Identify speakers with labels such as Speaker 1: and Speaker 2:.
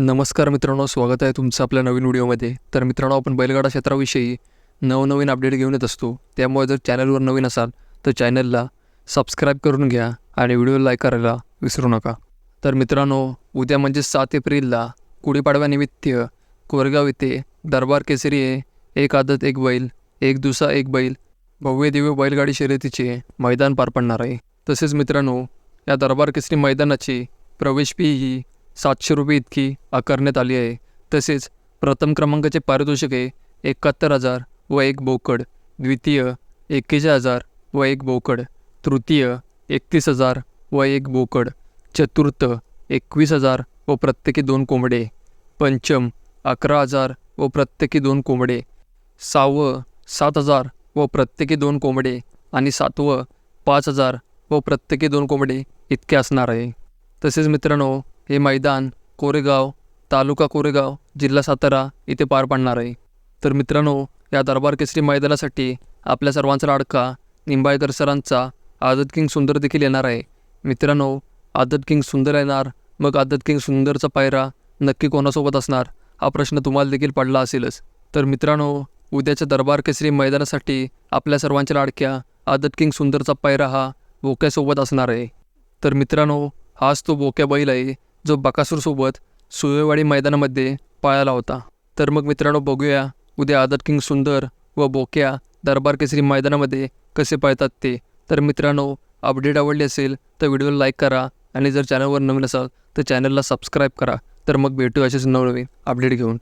Speaker 1: नमस्कार मित्रांनो स्वागत आहे तुमचं आपल्या नवीन व्हिडिओमध्ये. तर मित्रांनो आपण बैलगाडा क्षेत्राविषयी नवनवीन अपडेट घेऊन येत असतो. त्यामुळे जर चॅनलवर नवीन असाल तर चॅनलला सबस्क्राईब करून घ्या आणि व्हिडिओ लाईक करायला विसरू नका. तर मित्रांनो उद्या म्हणजे सात एप्रिलला गुढीपाडव्यानिमित्त कोरगाव येथे दरबार केसरी आहे एक आदत एक बैल एक दुसा एक बैल भव्य दिव्य बैलगाडी शर्यतीचे मैदान पार पडणार आहे. तसेच मित्रांनो या दरबार केसरी मैदानाची प्रवेश फी ही सातशे रुपये इतकी आकारण्यात आली आहे. तसेच प्रथम क्रमांकाचे पारितोषिक आहे एकाहत्तर हजार व एक बोकड द्वितीय एक्केचाळीस हजार व एक बोकड तृतीय एकतीस हजार व एक बोकड चतुर्थ एकवीस हजार व प्रत्येकी दोन कोंबडे पंचम अकरा हजार व प्रत्येकी दोन कोंबडे सहावं सात हजार व प्रत्येकी दोन कोंबडे आणि सातवं पाच हजार व प्रत्येकी दोन कोंबडे इतके असणार आहे. तसेच मित्रांनो हे मैदान कोरेगाव तालुका कोरेगाव जिल्हा सातारा इथे पार पडणार आहे. तर मित्रांनो या दरबार केसरी मैदानासाठी आपल्या सर्वांचा लाडका निंबाळकर सरांचा आदत किंग सुंदर देखील येणार आहे. मित्रांनो आदत किंग सुंदर येणार मग आदत किंग सुंदरचा पायरा नक्की कोणासोबत असणार हा प्रश्न तुम्हाला देखील पडला असेलच. तर मित्रांनो उद्याच्या दरबार केसरी मैदानासाठी आपल्या सर्वांच्या लाडक्या आदत किंग सुंदरचा पायरा हा बोक्यासोबत असणार आहे. तर मित्रांनो हाच तो बोक्या बैल आहे जो बकासूरसोबत सुवेवाडी मैदानामध्ये पाळाला होता. तर मग मित्रांनो बघूया उद्या आदर किंग सुंदर व बोक्या दरबार केसरी मैदानामध्ये कसे पाळतात ते. तर मित्रांनो अपडेट आवडली असेल तर व्हिडिओला लाईक करा आणि जर चॅनलवर नवीन असाल तर चॅनलला सबस्क्राईब करा. तर मग भेटू असेच नवनवीन अपडेट घेऊन.